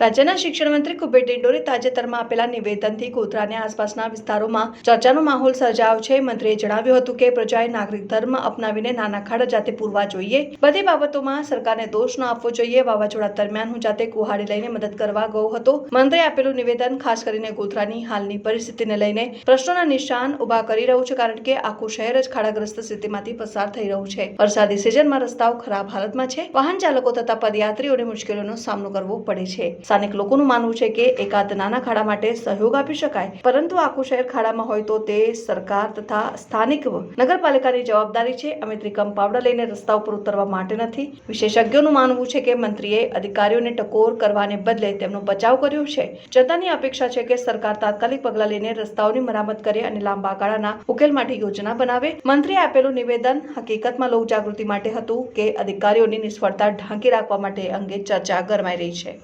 રાજ્યના શિક્ષણ મંત્રી કુબેર ડિંડોરે તાજેતરમાં આપેલા નિવેદનથી ગોધરાને આસપાસના વિસ્તારોમાં ચર્ચાનો માહોલ સર્જાયો છે. મંત્રીએ જણાવ્યું હતું કે પ્રજાએ નાગરિક ધર્મ અપનાવીને નાના ખાડા જાતે પૂરવા જોઈએ. બધી બાબતોમાં સરકારને દોષ ન આપવો જોઈએ. વાવાઝોડા દરમિયાન હું જાતે કુહાડી લઈને મદદ કરવા ગયો હતો. મંત્રીએ આપેલું નિવેદન ખાસ કરીને ગોધરાની હાલની પરિસ્થિતિને લઈને પ્રશ્નોના નિશાન ઊભા કરી રહ્યું છે કારણ કે આખું શહેર જ ખાડાગ્રસ્ત સ્થિતિમાંથી પસાર થઈ રહ્યું છે. વરસાદી સિઝનમાં રસ્તાઓ ખરાબ હાલતમાં છે. વાહન ચાલકો તથા પદયાત્રીઓને મુશ્કેલીઓનો સામનો કરવો પડે છે. સ્થાનિક લોકોનું માનવું છે કે એકાદ નાના ખાડા માટે સહયોગ આપી શકાય. પરંતુ આખું શહેર ખાડામાં હોય તો તે સરકાર તથા સ્થાનિક નગરપાલિકાની જવાબદારી છે. અમે ત્રિકમ પાવડા લઈને રસ્તા ઉપર ઉતરવા માટે નથી. વિશેષજ્ઞોનું માનવું છે કે મંત્રીએ અધિકારીઓને ટકોર કરવાને બદલે તેમનો બચાવ કર્યો છે. જનતાની અપેક્ષા છે કે સરકાર તાત્કાલિક પગલાં લઈને રસ્તાઓની મરામત કરે અને લાંબા ગાળાના ઉકેલ માટે યોજના બનાવે. મંત્રીએ આપેલું નિવેદન હકીકતમાં લોક જાગૃતિ માટે હતું કે અધિકારીઓની નિષ્ફળતા ઢાંકી રાખવા માટે અંગે ચર્ચા ગરમાઈ રહી છે.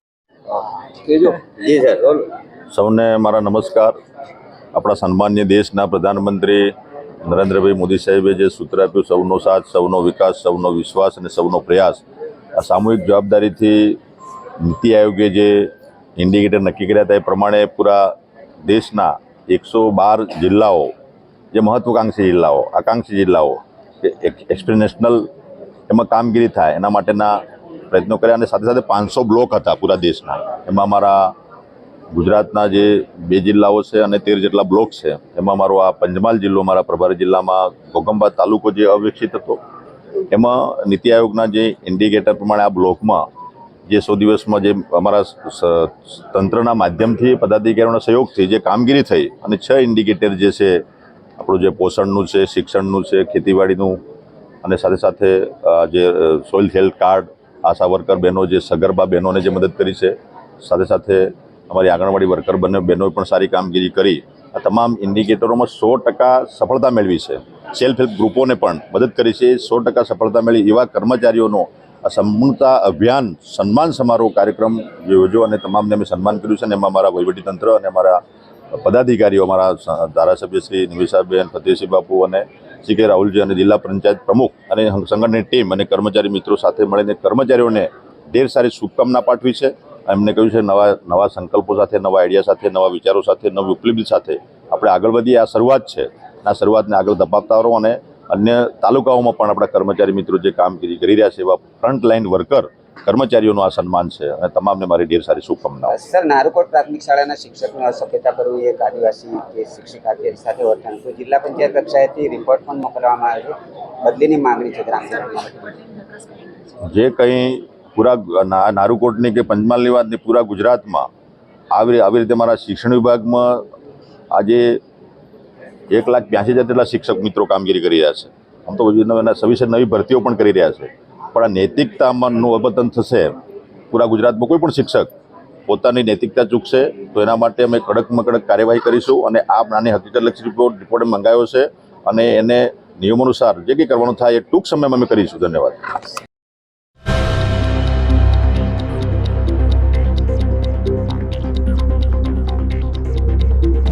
જી સર બોલો. સૌને મારા નમસ્કાર. આપણા સન્માન્ય દેશના પ્રધાનમંત્રી નરેન્દ્રભાઈ મોદી સાહેબે જે સૂત્ર આપ્યું સૌનો સાથ સૌનો વિકાસ સૌનો વિશ્વાસ અને સૌનો પ્રયાસ આ સામૂહિક જવાબદારીથી નીતિ આયોગે જે ઇન્ડિકેટર નક્કી કર્યા હતા એ પ્રમાણે પૂરા દેશના એકસો બાર જિલ્લાઓ જે મહત્વાકાંક્ષી જિલ્લાઓ આકાંક્ષી જિલ્લાઓ એક્સપ્રેનેશનલ એમાં કામગીરી થાય એના માટેના પ્રયત્નો કર્યા અને સાથે સાથે પાંચસો બ્લોક હતા પૂરા દેશના. એમાં મારા ગુજરાતના જે બે જિલ્લાઓ છે અને તેર જેટલા બ્લોક છે, એમાં મારો આ પંચમહાલ જિલ્લો, મારા પ્રભારી જિલ્લામાં ઘોગંબા તાલુકો જે અવિકસિત હતો, એમાં નીતિ આયોગના જે ઇન્ડિકેટર પ્રમાણે આ બ્લોકમાં જે સો દિવસમાં જે અમારા તંત્રના માધ્યમથી પદાધિકારીઓના સહયોગથી જે કામગીરી થઈ અને છ ઇન્ડિકેટર જે છે, આપણું જે પોષણનું છે, શિક્ષણનું છે, ખેતીવાડીનું અને સાથે સાથે જે soil health card ASHA worker બહેનો જે સગર્ભા બહેનોને જે મદદ કરી છે, સાથે સાથે અમારી આંગણવાડી વર્કર બંને બહેનોએ પણ સારી કામગીરી કરી. આ તમામ ઇન્ડિકેટરોમાં સો ટકા સફળતા મેળવી છે. સેલ્ફ હેલ્પ ગ્રુપોને પણ મદદ કરી છે. સો ટકા સફળતા મેળવી એવા કર્મચારીઓનો આ સંપૂર્ણતા અભિયાન, સન્માન સમારોહ કાર્યક્રમ યોજો અને તમામને અમે સન્માન કર્યું છે અને એમાં મારા વહીવટીતંત્ર અને અમારા પદાધિકારીઓ, અમારા ધારાસભ્ય શ્રી નિવેશાબેન, ફતેહસિંહ બાપુ અને સી કે રાહુલજી અને જિલ્લા પંચાયત પ્રમુખ અને સંગઠનની ટીમ અને કર્મચારી મિત્રો સાથે મળીને કર્મચારીઓને ઢેર સારી શુભકામના પાઠવી છે. એમને કહ્યું છે નવા નવા સંકલ્પો સાથે, નવા આઈડિયા સાથે, નવા વિચારો સાથે, નવી ઉપલબ્ધિ સાથે આપણે આગળ વધીએ. આ શરૂઆત છે. આ શરૂઆતને આગળ ધપાવતા રહો અને અન્ય તાલુકાઓમાં પણ આપણા કર્મચારી મિત્રો જે કામગીરી કરી રહ્યા છે એવા ફ્રન્ટ લાઇન વર્કર કર્મચારીઓનું આ સન્માન છે અને તમામને મારી ઢેર સારી શુભકામનાઓ. સર નારુકોટ પ્રાથમિક શાળાના શિક્ષકનું અસભ્યતા કરવું એક આદિવાસી કે શિક્ષિકા કે સાથે વર્તન. તો જિલ્લા પંચાયત કક્ષાએથી રિપોર્ટ પણ મોકલવામાં આવે છે. બદલીની માંગણી છે જે કંઈ પૂરા નારુકોટની કે પંચમહાલની વાતની પૂરા ગુજરાતમાં આવી આવી રીતે મારા શિક્ષણ વિભાગમાં આજે એક લાખ બ્યાસી હજાર જેટલા શિક્ષક મિત્રો કામગીરી કરી રહ્યા છે. આમ તો એના સવિશેષ નવી ભરતીઓ પણ કરી રહ્યા છે. પણ આ નૈતિકતામાંનું અવતન થશે. પૂરા ગુજરાતમાં કોઈ પણ શિક્ષક પોતાની નૈતિકતા ચૂકશે તો એના માટે અમે કડકમાં કડક કાર્યવાહી કરીશું અને આ નાની હકીકતલક્ષી રિપોર્ટ રિપોર્ટ મંગાવ્યો છે અને એને નિયમ અનુસાર જે કંઈ કરવાનું થાય એ ટૂંક સમયમાં અમે કરીશું. ધન્યવાદ.